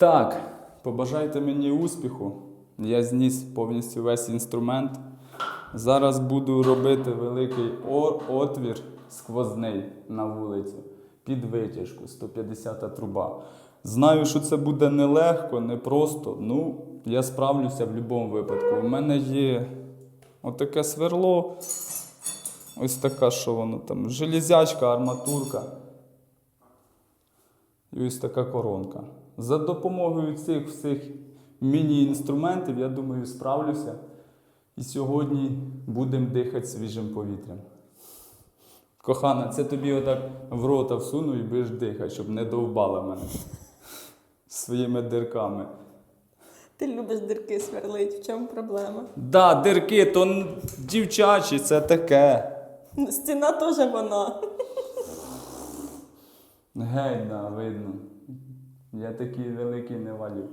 Так, побажайте мені успіху. Я зніс повністю весь інструмент. Зараз буду робити великий отвір сквозний на вулицю під витяжку 150 труба. Знаю, що це буде нелегко, непросто. Ну, я справлюся в будь-якому випадку. У мене є отаке сверло. Ось така, що воно там, железячка, арматурка. І ось така коронка. За допомогою цих всіх міні-інструментів, я думаю, справлюся. І сьогодні будемо дихати свіжим повітрям. Кохана, це тобі отак в рота всуну і будеш дихати, щоб не довбала мене своїми дирками. Ти любиш дирки сверлить, в чому проблема? Да, дирки, то дівчачі, це таке. Стіна теж вона. Геть, да, видно. Я такий великий не валю.